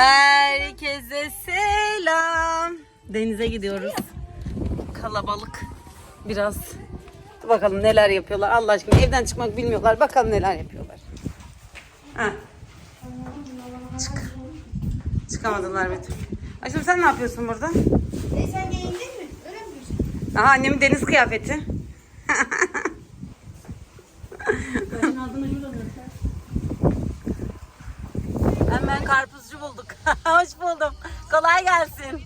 Herkese selam. Denize gidiyoruz. Kalabalık. Biraz. Dur bakalım neler yapıyorlar. Allah aşkına evden çıkmak bilmiyorlar. Bakalım neler yapıyorlar. Ha. Çık. Çıkamadılar bir türlü. Aşkım sen ne yapıyorsun burada? E sen yayındın mı? Öyle mi diyorsun? Aha annemin deniz kıyafeti. Hemen karpuzcu bulduk. Hoş buldum. Kolay gelsin.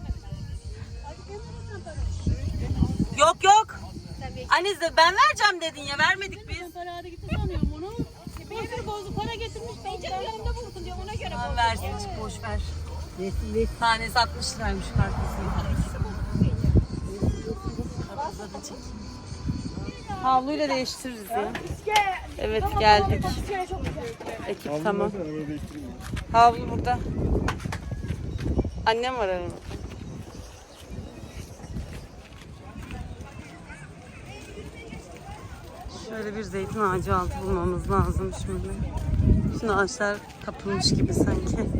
Yok yok. Anne de ben vereceğim dedin ya vermedik biz. Para hadi gitti sanıyorum onu. Bir bozdu para getirmiş. Ben canım yanımda bulsun diyor ona göre. Tamam versin çık boş ver. Tanesi 60 liraymış da çek. Havluyla değiştiririz ya. Evet geldik. Ekip tamam. Havlu burada. Annem var arada. Şöyle bir zeytin ağacı altı bulmamız lazım şimdi. Bütün ağaçlar kapılmış gibi sanki.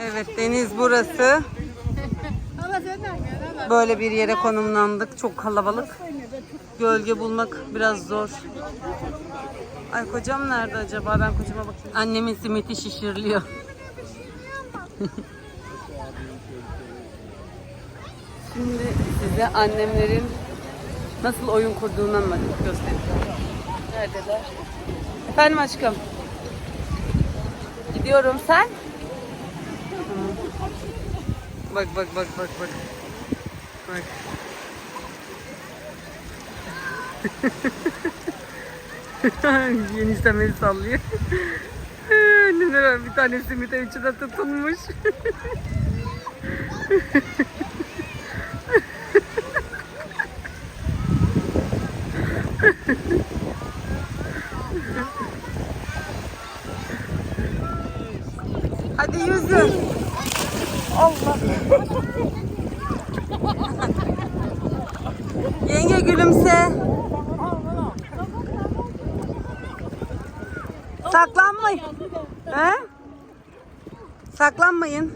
Evet deniz burası. Böyle bir yere konumlandık. Çok kalabalık. Gölge bulmak biraz zor. Ay kocam nerede acaba? Ben kocama bakayım. Annemin simiti şişiriliyor. Şimdi size annemlerin nasıl oyun kurduğunu anlatıp göstereceğim. Neredeler? Efendim aşkım. Gidiyorum sen? Bak bak bak bak bak. Bak. Eniştem el sallıyor. Anneler bir tane simite içine tutulmuş. Hadi yüzün. Allah. Yenge gülümse. Saklanmayın. He? Saklanmayın.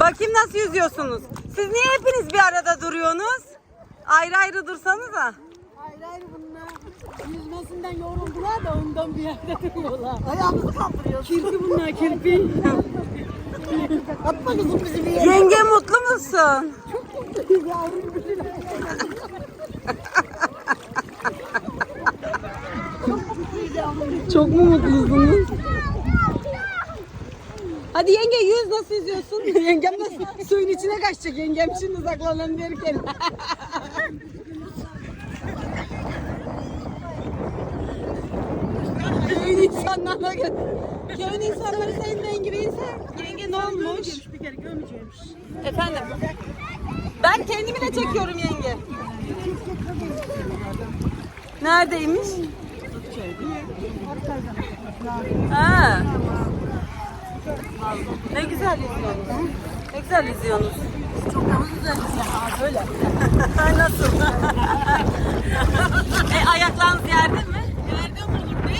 Bakayım nasıl yüzüyorsunuz. Siz niye hepiniz bir arada duruyorsunuz? Ayrı ayrı dursanıza. Ayrı ayrı bunlar yüzmesinden yoruldular da ondan bir yerde duruyorlar. Ayağımızı kaldırıyorsun. Kirpi bunlar kirpi. Atma kızım bizi bir yere. Yenge mutlu musun? Yavrum bizi. Çok mu mutlusunuz? Hadi yenge yüz nasıl yüzüyorsun? Yengem nasıl suyun içine kaçacak yengem şimdi saklanın derken. Köyün insanlarına gel. Köyün insanları senin rengine inse. Yenge ne olmuş? Bir kere görmeyeceğimmiş. Efendim? Ben kendimi de çekiyorum yenge. Neredeymiş? Ha. Ne güzel izliyorsunuz. Ne güzel izliyorsunuz. Çok güzel izliyorsunuz. Öyle. Nasıl? e, ayaklarınız yerde mi? Yerde olur? Ne?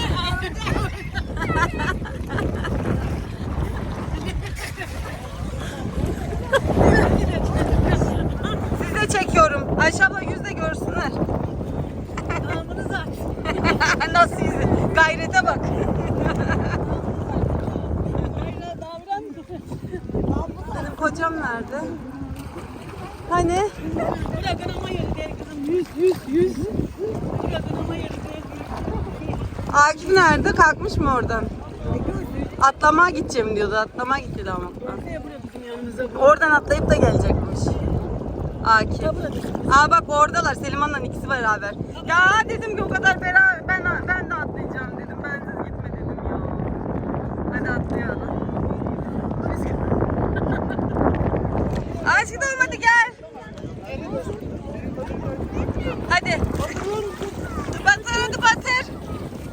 Size çekiyorum. Ayşe abla yüz de görsünler. Namınız aç. Nasıl yüzü? Gayrete bak. Benim kocam nerede? Hani? Buraya gınama yeri der kızım. Yüz yüz yüz. Buraya gınama yeri der. Akif nerede? Kalkmış mı oradan? Atlamaya gideceğim diyordu. Atlamaya gitti ama. Oradan atlayıp da gelecekmiş. Akif. Aa bak oradalar. Selimhan'la ikisi beraber. Ya dedim ki o kadar beraber ben ben de atlayacağım dedim. Ben siz gitme dedim ya. Hadi atlayalım. Aşkım hadi gel. Hadi. Batır hadi batır.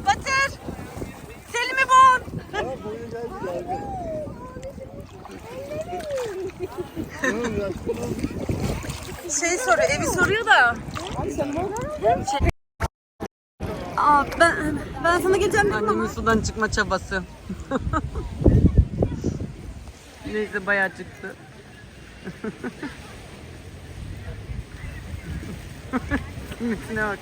Batır. Selim'i bul. Şey soruyor, evi soruyor da. Şey- Ya ben ben sana geleceğim dedim Annemin sudan çıkma çabası. Neyse bayağı çıktı. Simitine bak.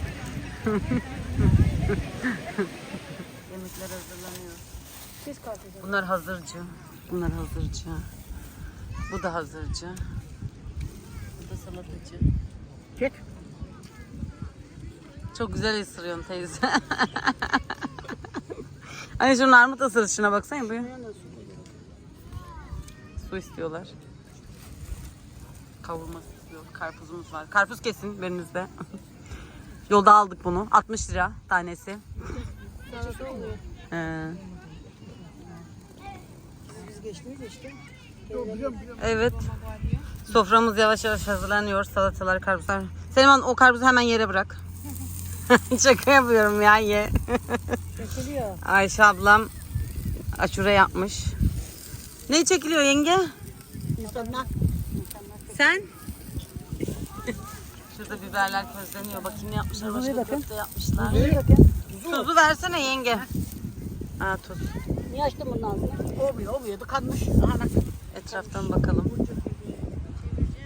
Yemekler hazırlanıyor. Siz kalkacağız. Bunlar hazırcı. Bunlar hazırcı. Bu da hazırcı. Bu da salatacı. Çek. Çok güzel ısırıyorsun teyze. Hani şunun armut ısırışına baksana bu. Su istiyorlar. Kavurma istiyor. Karpuzumuz var. Karpuz kesin berinizde. Yolda aldık bunu. 60 lira tanesi. Ee, evet. Soframız yavaş yavaş hazırlanıyor. Salatalar, karpuzlar. Selman o karpuzu hemen yere bırak. Şaka yapıyorum ya ye. Çekiliyor. Ayşe ablam aşure yapmış. Ne çekiliyor yenge? İnsanlar. Sen? Şurada biberler közleniyor. Bakayım ne yapmışlar. Başka bakın. köfte yapmışlar. Nereye bakayım? Tuzu versene yenge. Ha tuz. Niye açtın bunun ağzını? Olmuyor, olmuyor. Tıkanmış. Etraftan bakalım.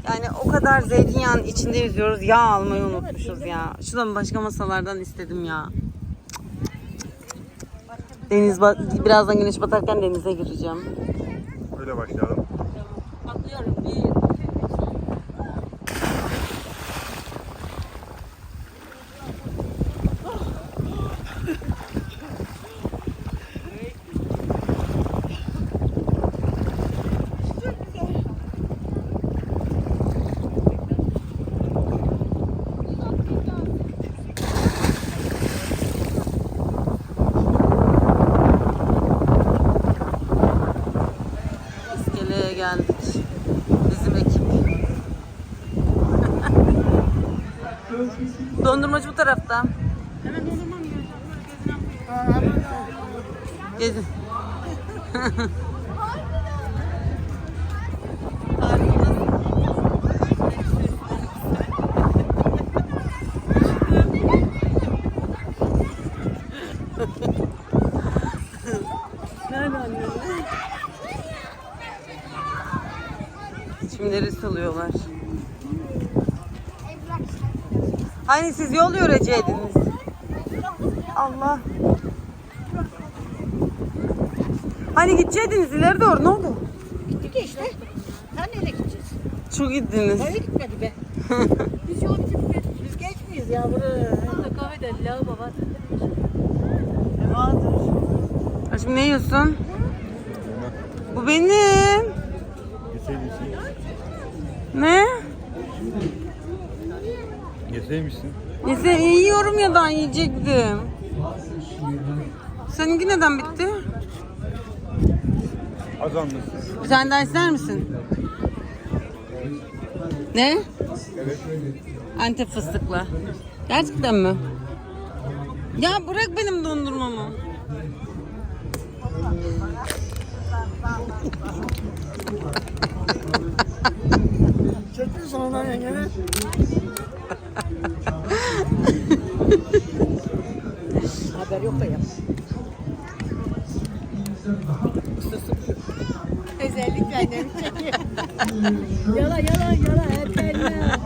Yani o kadar zeytinyağının içinde yüzüyoruz. Yağ almayı unutmuşuz ya. Şuradan başka masalardan istedim ya. Deniz birazdan güneş batarken denize gireceğim. Öyle başlayalım. Atlıyorum. Bir. İskeleye geldik. Bizim ekip. Dondurmacı bu tarafta. Gezin. Çimleri salıyorlar. Hani siz yol yoreceydiniz. Allah. Hani gideceydiniz ileri doğru ne oldu? Gittik ya işte. Sen nereye gideceğiz? Çok gittiniz. Nereye gitmedi be? Biz yol gittik. Biz geç miyiz yavrum? Burada kahvede lavabo var. Vardır. Aşkım ne yiyorsun? Bu benim. Yeseymişsin. Ne? Yeseymişsin. Yese yiyorum ya da yiyecektim. Seninki neden bitti? Az almışsın. Bir tane daha ister misin? Ne? Evet. Antep fıstıklı. Gerçekten mi? Ya bırak benim dondurmamı. Çektin sonradan yengeni. Haber yok da yap. 有了，有了，有了！太牛了！